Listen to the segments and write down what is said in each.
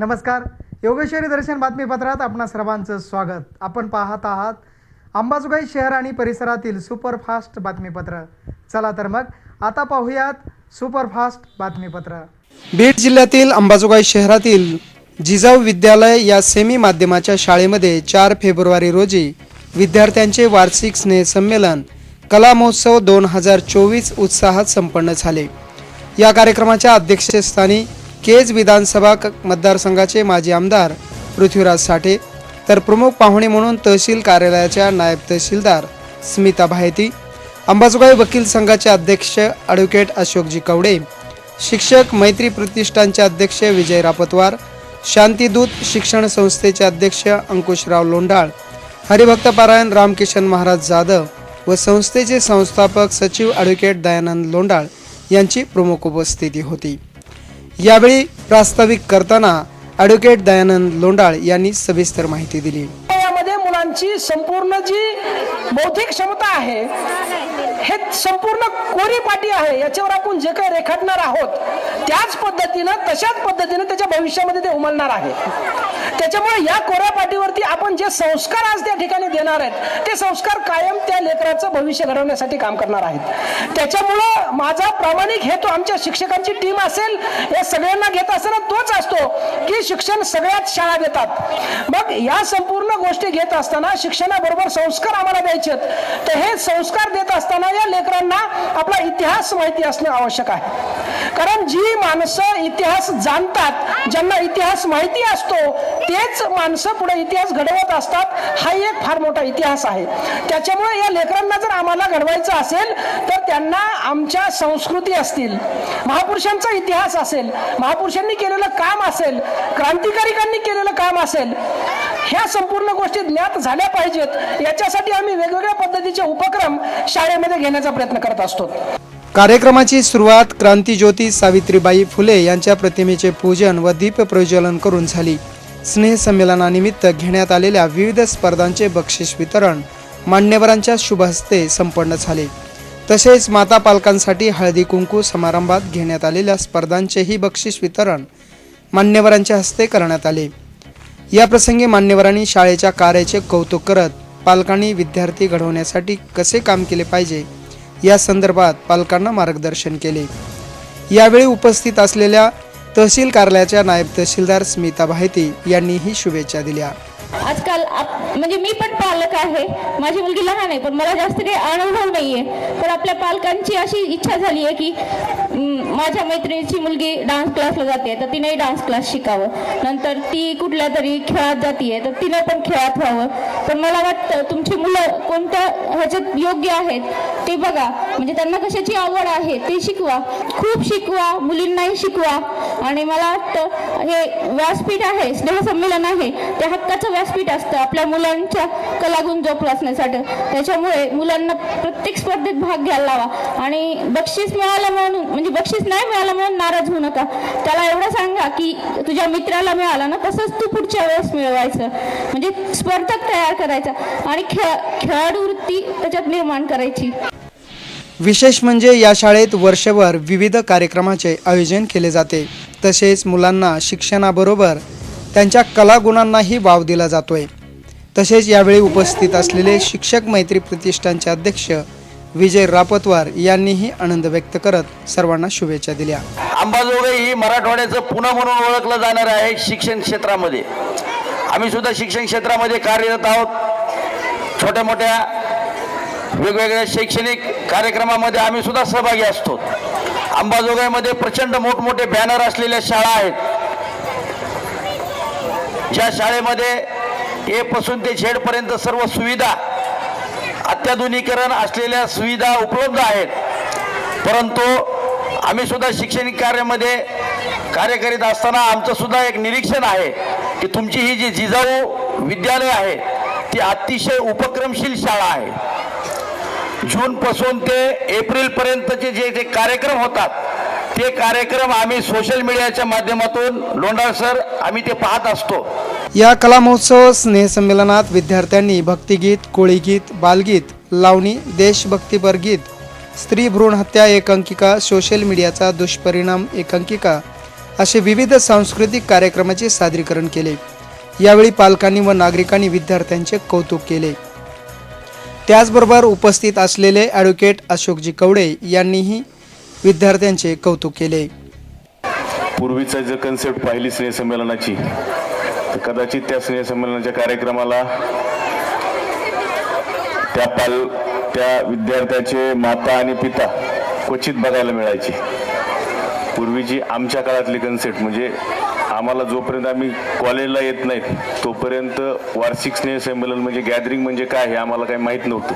नमस्कार. योगेश्वरी दर्शन बातमीपत्रात आपणा सर्वांचं स्वागत. आपण पाहत आहात अंबाजोगाई शहर आणि परिसरातील सुपरफास्ट बातमीपत्र. चला तर मग आता पाहूयात सुपरफास्ट बातमीपत्र. बीड जिल्ह्यातील अंबाजोगाई शहरातील जिजाऊ विद्यालय या सेमी माध्यमाच्या शाळेमध्ये चार फेब्रुवारी रोजी विद्यार्थ्यांचे वार्षिक स्नेहसंमेलन कला महोत्सव दोन हजार चोवीस उत्साहात संपन्न झाले. या कार्यक्रमाच्या अध्यक्षस्थानी केज विधानसभा क- मतदारसंघाचे माजी आमदार पृथ्वीराज साठे तर प्रमुख पाहुणे म्हणून तहसील कार्यालयाच्या नायब तहसीलदार स्मिता भायती अंबाजोगाई वकील संघाचे अध्यक्ष ॲडव्होकेट अशोकजी कवडे शिक्षक मैत्री प्रतिष्ठानचे अध्यक्ष विजय रापतवार शांतीदूत शिक्षण संस्थेचे अध्यक्ष अंकुशराव लोंढाळ हरिभक्तपारायण रामकिशन महाराज जाधव व संस्थेचे संस्थापक सचिव ॲडव्होकेट दयानंद लोंढाळ यांची प्रमुख उपस्थिती होती. यावेळी प्रास्ताविक करताना ॲडव्होकेट दयानंद लोंडाळ यांनी सविस्तर माहिती दिली. यामध्ये मुलांची संपूर्ण जी बौद्धिक क्षमता आहे हे संपूर्ण कोरी पाटी आहे याच्यावर आपण जे काही रेखाटणार आहोत त्याच पद्धतीनं तशाच पद्धतीनं त्याच्या भविष्यामध्ये ते उमलणार आहे. त्याच्यामुळे या कोऱ्या पाटीवरती आपण जे संस्कार आज त्या ठिकाणी देणार आहेत ते संस्कार कायम त्या लेकराचं भविष्य घडवण्यासाठी काम करणार आहेत. त्याच्यामुळं माझा प्रामाणिक हेतू आमच्या शिक्षकांची टीम असेल या सगळ्यांना घेत असताना तोच असतो की शिक्षण सगळ्याच शाळा देतात मग या संपूर्ण गोष्टी घेत असताना शिक्षणाबरोबर संस्कार आम्हाला द्यायचे आहेत. तर हे संस्कार देत असताना या लेकरांना आपला इतिहास माहिती असणं आवश्यक आहे. कारण जी माणसं इतिहास जाणतात ज्यांना इतिहास माहिती असतो तेच माणसं पुढे इतिहास घडवत असतात हा एक फार मोठा इतिहास आहे. त्याच्यामुळे या लेकरांना जर आम्हाला घडवायचं असेल तर त्यांना आमच्या संस्कृती असतील महापुरुषांचा इतिहास असेल महापुरुषांनी केलेलं काम असेल क्रांतिकारिकांनी केलेलं काम असेल ह्या संपूर्ण गोष्टी ज्ञात झाल्या पाहिजेत. याच्यासाठी आम्ही वेगवेगळ्या पद्धतीचे उपक्रम शाळेमध्ये घेण्याचा प्रयत्न करत असतो. कार्यक्रमाची सुरुवात क्रांतीज्योती सावित्रीबाई फुले यांच्या प्रतिमेचे पूजन व दीप प्रज्वलन करून झाली. स्नेहसंमेलनानिमित्त घेण्यात आलेल्या विविध स्पर्धांचे बक्षीस वितरण मान्यवरांच्या शुभ हस्ते संपन्न झाले. तसेच माता पालकांसाठी हळदी कुंकू समारंभात घेण्यात आलेल्या स्पर्धांचेही बक्षीस वितरण मान्यवरांच्या हस्ते करण्यात आले. या प्रसंगी मान्यवरांनी शाळेच्या कार्याचे कौतुक करत पालकांनी विद्यार्थी घडवण्यासाठी कसे काम केले पाहिजे? या संदर्भात पालकांना मार्गदर्शन केले. यावेळी उपस्थित असलेल्या तहसील कार्यालयाच्या नायब तहसीलदार स्मिता भायती यांनीही शुभेच्छा दिल्या. आजकाल आप म्हणजे मी पण पालक आहे. माझी मुलगी लहान आहे पण मला जास्त काही अनुभव नाही आहे पण आपल्या पालकांची अशी इच्छा झाली आहे की माझ्या मैत्रिणीची मुलगी डान्स क्लासला जाते तर तिनेही डान्स क्लास शिकावं. नंतर ती कुठल्या तरी खेळात जाते तर तिने पण खेळात व्हावं. पण मला वाटतं तुमची मुलं कोणत्या ह्याच्यात योग्य आहेत ते बघा. म्हणजे त्यांना कशाची आवड आहे ते शिकवा. खूप शिकवा मुलींनाही शिकवा. आणि मला वाटतं हे व्यासपीठ आहे स्नेहसंमेलन आहे त्या हक्काचं व्यासपीठ असतं. आपल्या मुलांच्या कलागुण जोपासण्यासाठी त्याच्यामुळे मुलांना प्रत्येक स्पर्धेत भाग घ्यायला लावा. आणि बक्षीस मिळालं म्हणून म्हणजे बक्षीस नाही मिळालं म्हणून नाराज होऊ नका. त्याला एवढं सांगा की तुझ्या मित्राला मिळाला ना तसंच तू पुढच्या वेळेस मिळवायचं. म्हणजे स्पर्धक तयार करायचा. आणि खेळ खेळाडू वृत्ती त्याच्यात निर्माण करायची. विशेष म्हणजे या शाळेत वर्षभर विविध कार्यक्रमाचे आयोजन केले जाते. तसेच मुलांना शिक्षणाबरोबर त्यांच्या कलागुणांनाही वाव दिला जातोय. तसेच यावेळी उपस्थित असलेले शिक्षक मैत्री प्रतिष्ठानचे अध्यक्ष विजय रापतवार यांनीही आनंद व्यक्त करत सर्वांना शुभेच्छा दिल्या. अंबाजोगाई ही मराठवाड्याचं पुणे म्हणून ओळखलं जाणार आहे शिक्षण क्षेत्रामध्ये. आम्ही सुद्धा शिक्षण क्षेत्रामध्ये कार्यरत आहोत. छोट्या मोठ्या वेगवेगळ्या शैक्षणिक कार्यक्रमामध्ये आम्ही सुद्धा सहभागी असतो. अंबाजोगाईमध्ये प्रचंड मोठमोठे बॅनर असलेल्या शाळा आहेत. ज्या शाळेमध्ये ए पासून ते झेडपर्यंत सर्व सुविधा अत्याधुनिकरण असलेल्या सुविधा उपलब्ध आहेत. परंतु आम्ही सुद्धा शैक्षणिक कार्यामध्ये कार्य करीत असताना आमचं सुद्धा एक निरीक्षण आहे की तुमची ही जी जिजाऊ विद्यालय आहे ती अतिशय उपक्रमशील शाळा आहे. जूनपासून ते एप्रिलपर्यंतचे जे जे कार्यक्रम होतात ते कार्यक्रम आम्ही सोशल मीडियाच्या माध्यमातून लोंढाळ सर आम्ही ते पाहत असतो. या कला महोत्सव स्नेहसंमेलनात विद्यार्थ्यांनी भक्तिगीत कोळीगीत बालगीत लावणी देशभक्तीपर गीत स्त्री भ्रूण हत्या एकांकिका सोशल मीडियाचा दुष्परिणाम एकांकिका असे विविध सांस्कृतिक कार्यक्रमाचे सादरीकरण केले. यावेळी पालकांनी व नागरिकांनी विद्यार्थ्यांचे कौतुक केले. त्याचबरोबर उपस्थित असलेले ॲडव्होकेट अशोकजी कवडे यांनीही विद्यार्थ्यांचे कौतुक केले. पूर्वीचा जर कन्सेप्ट पाहिली स्नेहसंमेलनाची तर कदाचित त्या स्नेहसंमेलनाच्या कार्यक्रमाला त्या पाल त्या विद्यार्थ्याचे माता आणि पिता क्वचित बघायला मिळायचे. पूर्वीची आमच्या काळातली कन्सेप्ट म्हणजे आम्हाला जोपर्यंत आम्ही कॉलेजला येत नाहीत तोपर्यंत वार्षिक स्नेहसंमेलन म्हणजे गॅदरिंग म्हणजे काय हे आम्हाला काही माहीत नव्हतं.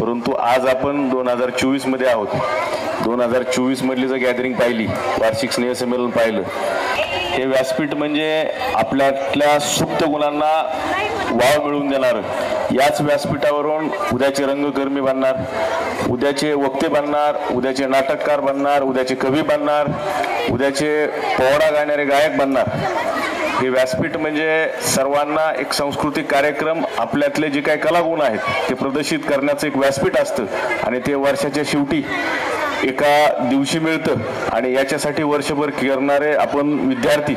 परंतु आज आपण दोन हजार चोवीसमध्ये आहोत. दोन हजार चोवीसमधली जर गॅदरिंग पाहिली वार्षिक स्नेहसंमेलन पाहिलं हे व्यासपीठ म्हणजे आपल्यातल्या सुप्त गुणांना वाव मिळवून देणारं. याच व्यासपीठावरून उद्याचे रंगकर्मी बनणार उद्याचे वक्ते बनणार उद्याचे नाटककार बनणार उद्याचे कवी बनणार उद्याचे पोवाडा गाणारे गायक बनणार. हे व्यासपीठ म्हणजे सर्वांना एक सांस्कृतिक कार्यक्रम आपल्यातले जे काही कलागुण आहेत ते प्रदर्शित करण्याचं एक व्यासपीठ असतं. आणि ते वर्षाच्या शेवटी एका दिवशी मिळतं आणि याच्यासाठी वर्षभर करणारे आपण विद्यार्थी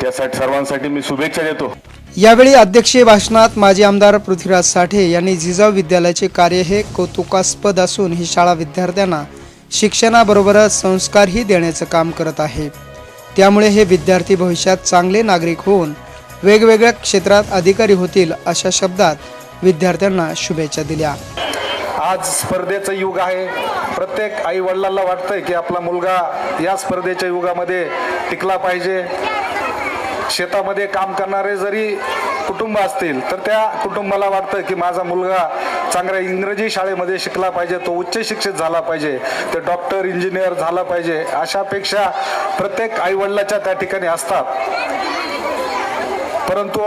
त्यासाठी सर्वांसाठी मी शुभेच्छा देतो. यावेळी अध्यक्षीय भाषणात माजी आमदार पृथ्वीराज साठे यांनी जिजाऊ विद्यालयाचे कार्य हे कौतुकास्पद असून ही शाळा विद्यार्थ्यांना शिक्षणाबरोबरच संस्कारही देण्याचं काम करत आहे. त्यामुळे हे विद्यार्थी भविष्यात चांगले नागरिक होऊन वेगवेगळ्या क्षेत्रात अधिकारी होतील अशा शब्दात विद्यार्थ्यांना शुभेच्छा दिल्या. आज स्पर्धेचं युग आहे. प्रत्येक आई वडिलांना वाटतंय की आपला मुलगा या स्पर्धेच्या युगामध्ये टिकला पाहिजे. शेतामध्ये काम करणारे जरी कुटुंब असतील तर त्या कुटुंबाला वाटतं की माझा मुलगा चांगल्या इंग्रजी शाळेमध्ये शिकला पाहिजे तो उच्च शिक्षित झाला पाहिजे ते डॉक्टर इंजिनियर झाला पाहिजे अशापेक्षा प्रत्येक आईवडिलाच्या त्या ठिकाणी असतात. परंतु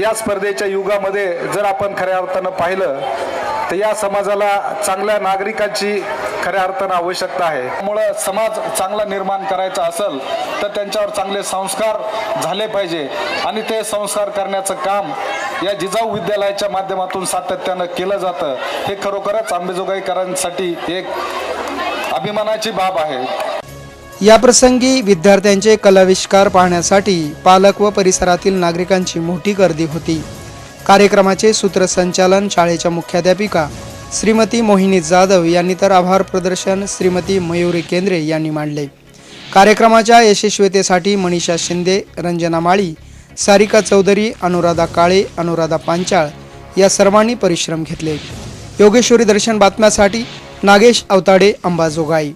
या स्पर्धेच्या युगामध्ये जर आपण खऱ्या अर्थानं पाहिलं तर या समाजाला चांगल्या नागरिकांची खऱ्या अर्थानं आवश्यकता आहे. त्यामुळं समाज चांगला निर्माण करायचा असेल तर त्यांच्यावर चांगले संस्कार झाले पाहिजे. आणि ते संस्कार करण्याचं काम या जिजाऊ विद्यालयाच्या माध्यमातून सातत्यानं केलं जातं. हे खरोखरच आंबेजोगाईकरांसाठी एक अभिमानाची बाब आहे. याप्रसंगी विद्यार्थ्यांचे कलाविष्कार पाहण्यासाठी पालक व परिसरातील नागरिकांची मोठी गर्दी होती. कार्यक्रमाचे सूत्रसंचालन शाळेच्या मुख्याध्यापिका श्रीमती मोहिनी जाधव यांनी तर आभार प्रदर्शन श्रीमती मयुरी केंद्रे यांनी मांडले. कार्यक्रमाच्या यशस्वीतेसाठी मनीषा शिंदे रंजना माळी सारिका चौधरी अनुराधा काळे अनुराधा पांचाळ या सर्वांनी परिश्रम घेतले. योगेश्वरी दर्शन बातम्यासाठी नागेश अवताडे अंबाजोगाई.